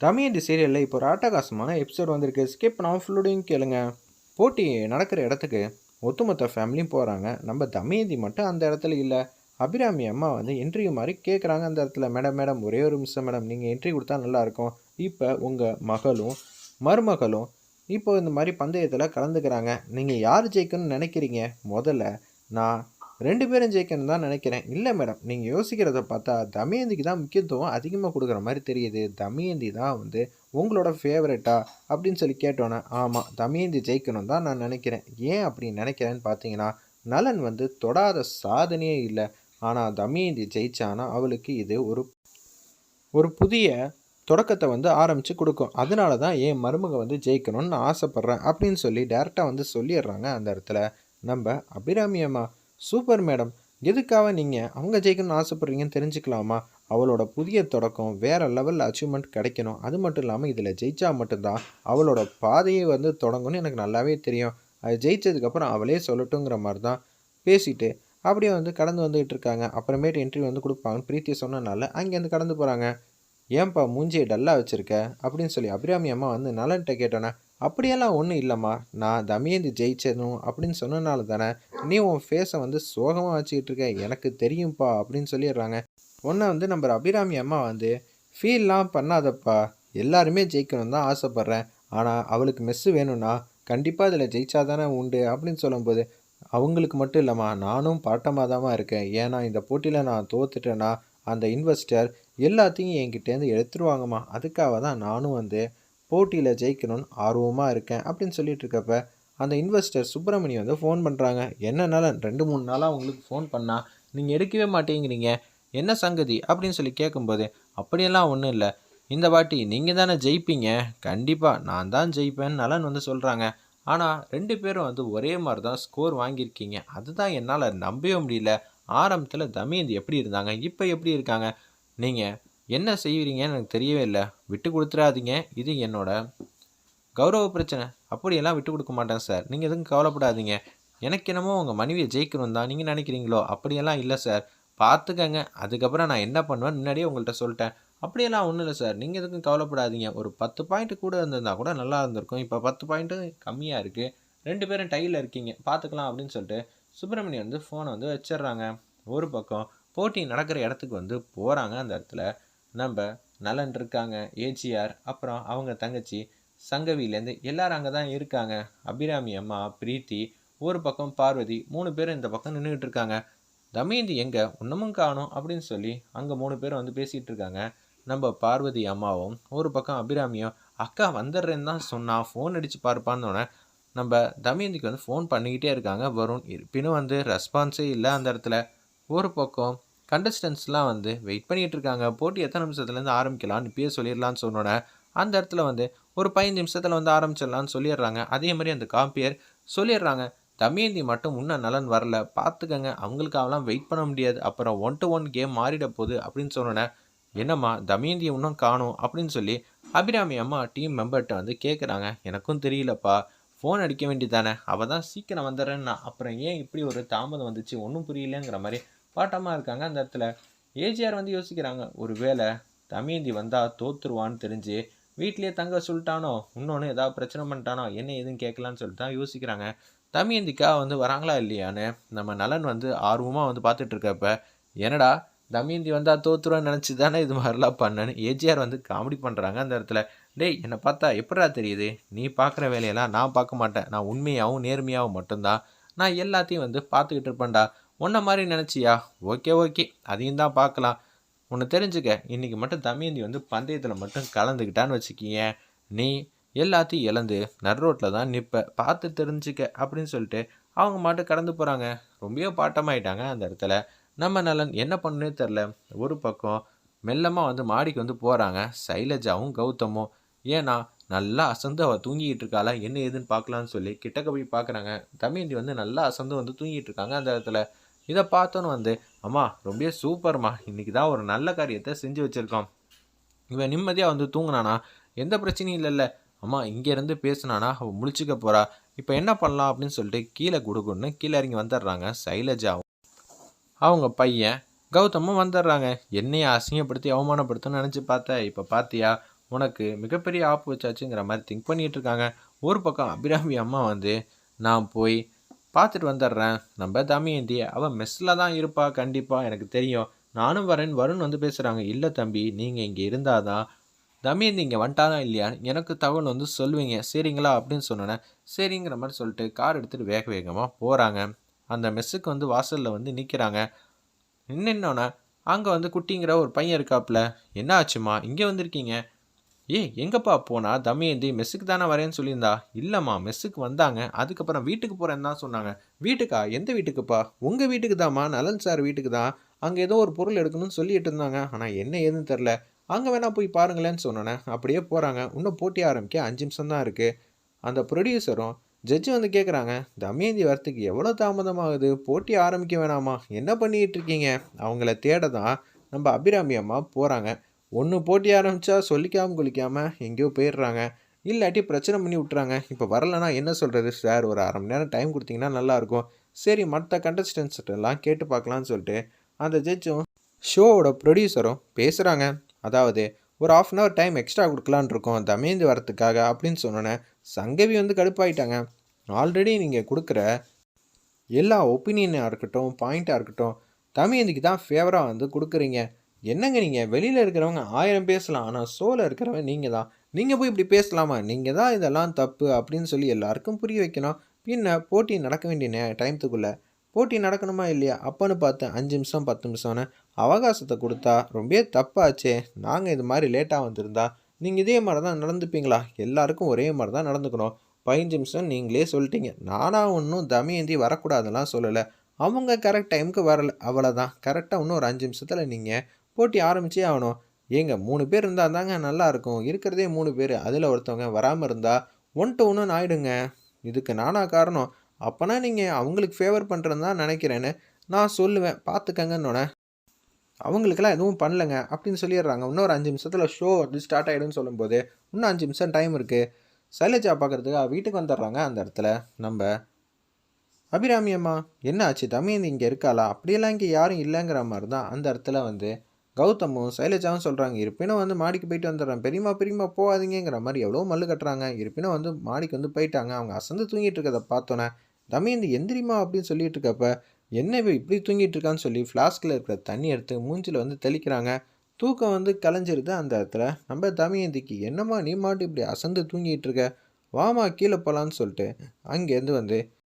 தமயந்தி சீரியலில் இப்போ ஒரு ஆட்டகாசமான எபிசோட் வந்திருக்கு. ஸ்கிப் பண்ணாமல் ஃபுல்லுடையும் கேளுங்க. போட்டி நடக்கிற இடத்துக்கு ஒட்டுமொத்த ஃபேமிலியும் போகிறாங்க நம்ம தமயந்தி மட்டும் அந்த இடத்துல இல்லை. அபிராமி அம்மா வந்து இன்டர்வியூ மாதிரி கேட்குறாங்க அந்த இடத்துல. மேடம் மேடம் ஒரே ஒரு நிமிஷம் மேடம். நீங்கள் என்ட்ரி கொடுத்தா நல்லாயிருக்கும் இப்போ உங்கள் மகளும் மருமகளும் இப்போ இந்த மாதிரி பந்தயத்தில் கலந்துக்கிறாங்க. நீங்கள் யார் ஜெயிக்கணும்னு நினைக்கிறீங்க? முதல்ல நான் ரெண்டு பேரும் ஜெயிக்கணும் தான் நினைக்கிறேன். இல்லை மேடம் நீங்கள் யோசிக்கிறத பார்த்தா தமயந்திக்கு தான் முக்கியத்துவம் அதிகமாக கொடுக்குற மாதிரி தெரியுது. தமயந்தி தான் வந்து உங்களோட ஃபேவரட்டா அப்படின்னு சொல்லி கேட்டோன்னே ஆமாம் தமயந்தி ஜெயிக்கணும் தான் நான் நினைக்கிறேன். ஏன் அப்படி நினைக்கிறேன்னு பார்த்தீங்கன்னா நலன் வந்து தொடாத சாதனையே இல்லை. ஆனால் தமயந்தி ஜெயிச்சானா அவளுக்கு இது ஒரு ஒரு புதிய தொடக்கத்தை வந்து ஆரம்பித்து கொடுக்கும். அதனால தான் என் மருமக வந்து ஜெயிக்கணும்னு நான் ஆசைப்பட்றேன் அப்படின்னு சொல்லி டேரெக்டாக வந்து சொல்லிடுறாங்க அந்த இடத்துல. நம்ம அபிராமியம்மா சூப்பர் மேடம். எதுக்காக நீங்கள் அவங்க ஜெயிக்கணும்னு ஆசைப்பட்றீங்கன்னு தெரிஞ்சுக்கலாமா? அவளோட புதிய தொடக்கம் வேறு லெவலில் அச்சீவ்மெண்ட் கிடைக்கணும். அது மட்டும் இல்லாமல் இதில் ஜெயித்தா மட்டும்தான் அவளோட பாதையை வந்து தொடங்கும்னு எனக்கு நல்லாவே தெரியும். அது ஜெயிச்சதுக்கப்புறம் அவளே சொல்லட்டுங்கிற மாதிரி தான் பேசிட்டு அப்படியே வந்து கடந்து வந்துகிட்டு இருக்காங்க. அப்புறமேட்டு என்ட்ரி வந்து கொடுப்பாங்கன்னு பிரீத்தி சொன்னனால அங்கேருந்து கடந்து போகிறாங்க ஏன்பா மூஞ்சியை டல்லாக வச்சுருக்க? அப்படின்னு சொல்லி அபிராமி அம்மா வந்து நலன்கிட்ட கேட்டோன்னே அப்படியெல்லாம் ஒன்றும் இல்லைம்மா. நான் தமயந்தி ஜெயிச்சதும் அப்படின்னு சொன்னனால தானே நீ உன் ஃபேஸை வந்து சோகமாக வச்சுக்கிட்டு இருக்க. எனக்கு தெரியும்ப்பா அப்படின்னு சொல்லிடுறாங்க. ஒன்றை வந்து நம்ம அபிராமி அம்மா வந்து ஃபீல்லாம் பண்ணாதப்பா. எல்லாருமே ஜெயிக்கணும் தான் ஆசைப்பட்றேன். ஆனால் அவளுக்கு மெஸ்ஸு வேணும்னா கண்டிப்பாக இதில் ஜெயிச்சா தானே உண்டு அப்படின்னு சொல்லும்போது அவங்களுக்கு மட்டும் இல்லைம்மா. நானும் பாட்டமாக தான் இருக்கேன். ஏன்னா இந்த போட்டியில் நான் தோத்துட்டேன்னா அந்த இன்வெஸ்டர் எல்லாத்தையும் என்கிட்டேருந்து எடுத்துருவாங்கம்மா. அதுக்காக தான் நானும் வந்து போட்டியில் ஜெயிக்கணும்னு ஆர்வமாக இருக்கேன் அப்படின்னு சொல்லிட்டு இருக்கப்ப அந்த இன்வெஸ்டர் சுப்பிரமணி வந்து ஃபோன் பண்ணுறாங்க என்னன்னால ரெண்டு மூணு நாளாக உங்களுக்கு ஃபோன் பண்ணால் நீங்கள் எடுக்கவே மாட்டேங்கிறீங்க. என்ன சங்கதி? அப்படின்னு சொல்லி கேட்கும்போது அப்படியெல்லாம் ஒன்றும் இல்லை. இந்த வாட்டி நீங்கள் தானே ஜெயிப்பீங்க. கண்டிப்பாக நான் தான் ஜெயிப்பேன்னு நலன் வந்து சொல்கிறாங்க ஆனால் ரெண்டு பேரும் வந்து ஒரே மாதிரி தான் ஸ்கோர் வாங்கியிருக்கீங்க. அதுதான் என்னால் நம்பவே முடியல. ஆரம்பத்தில் தமயந்தி எப்படி இருந்தாங்க? இப்போ எப்படி இருக்காங்க? நீங்கள் என்ன செய்வீங்கன்னு எனக்கு தெரியவே இல்லை. விட்டு கொடுத்துடாதீங்க இது என்னோட கௌரவ பிரச்சனை. அப்படியெல்லாம் விட்டு கொடுக்க மாட்டேன் சார். நீங்கள் எதுவும் கவலைப்படாதீங்க. எனக்கு என்னமோ உங்கள் மனைவியை ஜெயிக்கணும் தான் நீங்கள் நினைக்கிறீங்களோ? அப்படியெல்லாம் இல்லை சார். பார்த்துக்கங்க. அதுக்கப்புறம் நான் என்ன பண்ணுவேன் முன்னாடியே உங்கள்கிட்ட சொல்லிட்டேன். அப்படியெல்லாம் ஒன்றும் இல்லை சார். நீங்கள் எதுக்கும் கவலைப்படாதீங்க. ஒரு பத்து பாயிண்ட் கூட இருந்திருந்தா கூட நல்லா இருந்திருக்கும். இப்போ பத்து பாயிண்ட்டு கம்மியாக இருக்குது ரெண்டு பேரும் டையில் இருக்கீங்க. பார்த்துக்கலாம் அப்படின்னு சொல்லிட்டு சுப்பிரமணியம் வந்து ஃபோனை வந்து வச்சிடுறாங்க. ஒரு பக்கம் போட்டி நடக்கிற இடத்துக்கு வந்து போகிறாங்க அந்த இடத்துல நம்ம நலன் இருக்காங்க ஏஜிஆர் அப்புறம் அவங்க தங்கச்சி சங்கவிலேருந்து எல்லாரும் அங்கே தான் இருக்காங்க. அபிராமி அம்மா பிரீத்தி ஒரு பக்கம் பார்வதி மூணு பேரும் இந்த பக்கம் நின்றுக்கிட்டு இருக்காங்க. தமயந்தி எங்கே? இன்னமும் காணும் அப்படின்னு சொல்லி அங்கே மூணு பேரும் வந்து பேசிகிட்டு இருக்காங்க. நம்ம பார்வதி அம்மாவும் ஒரு பக்கம் அபிராமியும் அக்கா வந்துடுறேன்னு தான் சொன்னால் ஃபோன் அடித்து பார்ப்பான்னு நம்ம தமயந்திக்கு வந்து ஃபோன் பண்ணிக்கிட்டே இருக்காங்க. வருண் இருப்பினும் வந்து ரெஸ்பான்ஸே இல்லை அந்த இடத்துல. ஒரு பக்கம் கண்டஸ்டன்ஸ்லாம் வந்து வெயிட் பண்ணிகிட்டு இருக்காங்க போட்டி எத்தனை நிமிஷத்துலேருந்து ஆரம்பிக்கலாம்னு இப்பயே சொல்லிடலான்னு சொன்னோன்னே அந்த இடத்துல வந்து ஒரு பதினஞ்சு நிமிஷத்தில் வந்து ஆரம்பிச்சிடலான்னு சொல்லிடுறாங்க. அதே மாதிரி அந்த காம்பியர் சொல்லிடுறாங்க தமயந்தி மட்டும் இன்னும் நலன் வரல. பார்த்துக்கங்க அவங்களுக்கு அவெல்லாம் வெயிட் பண்ண முடியாது. அப்புறம் ஒன் டு ஒன் கேம் மாறிட போகுது அப்படின்னு சொன்னோன்னே என்னம்மா தமயந்தி இன்னும் காணும் அப்படின்னு சொல்லி அபிராமி அம்மா டீம் மெம்பர்கிட்ட வந்து கேட்குறாங்க எனக்கும் தெரியலப்பா. ஃபோன் அடிக்க வேண்டியதானே அவள் தான் சீக்கிரம் வந்துடுறேன்னா அப்புறம் ஏன் இப்படி ஒரு தாமதம் வந்துச்சு? ஒன்றும் புரியலங்கிற மாதிரி பாட்டமாக இருக்காங்க. அந்த இடத்துல ஏஜிஆர் வந்து யோசிக்கிறாங்க ஒரு வேளை தமயந்தி வந்தால் தோத்துருவான்னு தெரிஞ்சு வீட்லேயே தங்க சொல்லிட்டானோ? இன்னொன்று ஏதாவது பிரச்சனை பண்ணிட்டானோ? என்ன எதுன்னு கேட்கலான்னு சொல்லிட்டு தான் யோசிக்கிறாங்க. தமயந்திக்கா வந்து வராங்களா இல்லையான்னு நம்ம நலன் வந்து ஆர்வமாக வந்து பார்த்துட்ருக்கப்ப என்னடா தமிந்தி வந்தால் தோத்துருவான்னு நினச்சி தானே இது மாதிரிலாம் பண்ணேன்னு ஏஜிஆர் வந்து காமெடி பண்ணுறாங்க அந்த இடத்துல. டேய் என்னை பார்த்தா எப்படா தெரியுது? நீ பார்க்குற வேலையெல்லாம் நான் பார்க்க மாட்டேன். நான் உண்மையாகவும் நேர்மையாகவும் மட்டும்தான். நான் எல்லாத்தையும் வந்து பார்த்துக்கிட்டு இருப்பேன்டா. உன்ன மாதிரி நினச்சியா? Okay okay. அதையும் தான் பார்க்கலாம். உன்னை தெரிஞ்சுக்க இன்றைக்கி மட்டும் தமயந்தி வந்து பந்தயத்தில் மட்டும் கலந்துக்கிட்டான்னு வச்சுக்கிங்க நீ எல்லாத்தையும் இழந்து நர்ரோட்டில் தான் நிற்ப பார்த்து தெரிஞ்சுக்க அப்படின்னு சொல்லிட்டு அவங்க மட்டும் கடந்து போகிறாங்க ரொம்பவே பாட்டமாயிட்டாங்க அந்த இடத்துல. நம்ம நலன் என்ன பண்ணுனே தெரில ஒரு பக்கம் மெல்லமாக வந்து மாடிக்கு வந்து போகிறாங்க சைலஜாவும் கௌதமும். ஏன்னா நல்லா அசந்து அவள் தூங்கிக்கிட்டு இருக்காளா? என்ன ஏதுன்னு பார்க்கலான்னு சொல்லி கிட்டக்க போய் பார்க்குறாங்க. தமயந்தி வந்து நல்லா அசந்து வந்து தூங்கிட்டு இருக்காங்க அந்த இடத்துல. இதை பார்த்தோன்னு வந்து அம்மா ரொம்ப சூப்பர்மா. இன்றைக்கி தான் ஒரு நல்ல காரியத்தை செஞ்சு வச்சுருக்கோம். இவன் நிம்மதியாக வந்து தூங்கினானா? எந்த பிரச்சனையும் இல்லைல்ல. அம்மா இங்கேருந்து பேசினானா? அவள் முழிச்சிக்க போகிறா இப்போ என்ன பண்ணலாம் அப்படின்னு சொல்லிட்டு கீழே கொடுக்குன்னு கீழே இறங்கி வந்துடுறாங்க சைலஜாவும் அவங்க பையன் கௌதமும் வந்துடுறாங்க. என்னையை அசிங்கப்படுத்தி அவமானப்படுத்தணும்னு நினச்சி பார்த்தேன் இப்போ பார்த்தியா உனக்கு மிகப்பெரிய ஆப்பு வச்சாச்சுங்கிற மாதிரி திங்க் பண்ணிகிட்டு இருக்காங்க. ஒரு பக்கம் அபிராமி அம்மா வந்து நான் போய் பார்த்துட்டு வந்துடுறேன். நம்ம தமயந்தி அவள் மெஸ்ஸில் தான் இருப்பா கண்டிப்பாக எனக்கு தெரியும். நானும் வரேன். வருண் வந்து பேசுகிறாங்க இல்லை தம்பி நீங்கள் இங்கே இருந்தால் தான். தமயந்தி இங்கே வந்துட்டானா இல்லையா? எனக்கு தகவல் வந்து சொல்லுவீங்க. சரிங்களா? அப்படின்னு சொன்னேன் சரிங்கிற மாதிரி சொல்லிட்டு கார் எடுத்துகிட்டு வேக வேகமாக போகிறாங்க அந்த மெஸ்ஸுக்கு வந்து வாசலில் வந்து நிற்கிறாங்க நின்னோன்னே அங்கே வந்து குட்டிங்கிற ஒரு பையன் இருக்காப்புல என்ன ஆச்சுமா இங்கே வந்திருக்கீங்க. ஏய் எங்கப்பா போனா? தமயந்தி மெஸ்ஸுக்கு தானே வரேன்னு சொல்லியிருந்தா? இல்லைம்மா மெஸ்ஸுக்கு வந்தாங்க. அதுக்கப்புறம் வீட்டுக்கு போகிறேன்னு தான் சொன்னாங்க. வீட்டுக்கா? எந்த வீட்டுக்குப்பா? உங்கள் வீட்டுக்கு தாம்மா நலன் சார் வீட்டுக்கு தான் அங்கே ஏதோ ஒரு பொருள் எடுக்கணும்னு சொல்லிட்டு இருந்தாங்க. ஆனால் என்ன ஏதுன்னு தெரில அங்கே வேணால் போய் பாருங்களேன்னு சொன்னோன்னே அப்படியே போகிறாங்க இன்னும் போட்டி ஆரம்பிக்க அஞ்சு நிமிஷம் தான் இருக்குது அந்த ப்ரொடியூசரும் ஜட்ஜு வந்து கேட்குறாங்க தமயந்தி வரத்துக்கு எவ்வளோ தாமதமாகுது? போட்டி ஆரம்பிக்க வேணாமா? என்ன பண்ணிகிட்டு இருக்கீங்க? அவங்கள தேட தான் நம்ம அபிராமி அம்மா போகிறாங்க ஒன்று போட்டி ஆரம்பித்தா சொல்லிக்காமல் குளிக்காமல் எங்கேயோ போயிடுறாங்க. இல்லாட்டி பிரச்சனை பண்ணி விட்றாங்க இப்போ வரலன்னா என்ன சொல்கிறது சார் ஒரு அரை மணி நேரம் டைம் கொடுத்தீங்கன்னா நல்லாயிருக்கும். சரி மற்ற contestants எல்லாம் கேட்டு பார்க்கலான்னு சொல்லிட்டு அந்த ஜட்ஜும் ஷோவோட ப்ரொடியூசரும் பேசுகிறாங்க அதாவது ஒரு half an hour time extra கொடுக்கலான்னு இருக்கோம். தமேந்து வரத்துக்காக அப்படின்னு சொன்னோன்னே சங்கவி வந்து கடுப்பாயிட்டாங்க. ஆல்ரெடி நீங்கள் கொடுக்குற எல்லா ஒப்பீனியனாக இருக்கட்டும் பாயிண்ட்டாக இருக்கட்டும் தமயந்திக்கு தான் ஃபேவராக வந்து கொடுக்குறீங்க. என்னங்க நீங்கள் வெளியில் இருக்கிறவங்க ஆயிரம் பேசலாம் ஆனால் ஷோவில் இருக்கிறவங்க நீங்கள் தான் நீங்கள் போய் இப்படி பேசலாமா? நீங்கள் தான் இதெல்லாம் தப்பு அப்படின்னு சொல்லி எல்லாருக்கும் புரிய வைக்கணும். பின்ன போட்டி நடக்க வேண்டிய நே டைமத்துக்குள்ளே. போட்டி நடக்கணுமா இல்லையா? அப்போன்னு பார்த்து அஞ்சு நிமிஷம் பத்து நிமிஷம்னு அவகாசத்தை கொடுத்தா ரொம்ப தப்பாச்சே. நாங்கள் இது மாதிரி லேட்டாக வந்திருந்தா நீங்கள் இதே மாதிரி தான் நடந்துப்பீங்களா? எல்லாருக்கும் ஒரே மாதிரி தான் நடந்துக்கணும். பதினஞ்சு நிமிஷம் நீங்களே சொல்லிட்டீங்க. நானாக ஒன்றும் தமயந்தி வரக்கூடாதெல்லாம் சொல்லலை. அவங்க கரெக்ட் டைமுக்கு வரல. அவ்வளோதான் கரெக்டாக இன்னும் ஒரு அஞ்சு நிமிஷத்தில் நீங்கள் போட்டி ஆரம்பிச்சே ஆகணும். ஏங்க மூணு பேர் இருந்தால் தாங்க நல்லாயிருக்கும். இருக்கிறதே மூணு பேர். அதில் ஒருத்தவங்க வராமல் இருந்தால் ஒன் டு ஒன்று ஆயிடுங்க. இதுக்கு நானா காரணம்? அப்போனா நீங்கள் அவங்களுக்கு ஃபேவர் பண்ணுறேன்னு தான் நினைக்கிறேன்னு நான் சொல்லுவேன். பார்த்துக்கங்கன்னொன்னே அவங்களுக்கெல்லாம் எதுவும் பண்ணலங்க. அப்படின்னு சொல்லிடுறாங்க. இன்னொரு அஞ்சு நிமிஷத்தில் ஷோ வந்து ஸ்டார்ட் ஆகிடும்னு சொல்லும்போது இன்னும் அஞ்சு நிமிஷம் டைம் இருக்குது சைலஜா பார்க்குறதுக்கு வீட்டுக்கு வந்துடுறாங்க அந்த இடத்துல. நம்ம அபிராமி அம்மா என்ன ஆச்சு? தமிழ் இங்கே இருக்காளா? அப்படியெல்லாம் இங்கே யாரும் இல்லைங்கிற மாதிரி தான் அந்த இடத்துல வந்து கௌதமும் சைலஜாவும் சொல்கிறாங்க இருப்பினும் வந்து மாடிக்கு போயிட்டு வந்துடுறேன். பெரியம்மா பெரியம்மா போகாதீங்கிற மாதிரி எவ்வளோ மல்லு கட்டுறாங்க. இருப்பினும் வந்து மாடிக்கு வந்து போயிட்டாங்க. அவங்க அசந்து தூங்கிட்டு இருக்கதை பார்த்தோன்னே தமயந்தி எந்திரிமா அப்படின்னு சொல்லிட்டு இருக்கப்ப என்ன இப்படி தூங்கிட்டு இருக்கான்னு சொல்லி ஃப்ளாஸ்கில் இருக்கிற தண்ணி எடுத்து மூஞ்சில் வந்து தெளிக்கிறாங்க. தூக்கம் வந்து கலைஞ்சிருது அந்த இடத்துல. நம்ம தமயந்திக்கு என்னம்மா நீ மாட்டு இப்படி அசந்து தூங்கிட்டு இருக்க? வாமா கீழே போகலான்னு சொல்லிட்டு அங்கேருந்து வந்து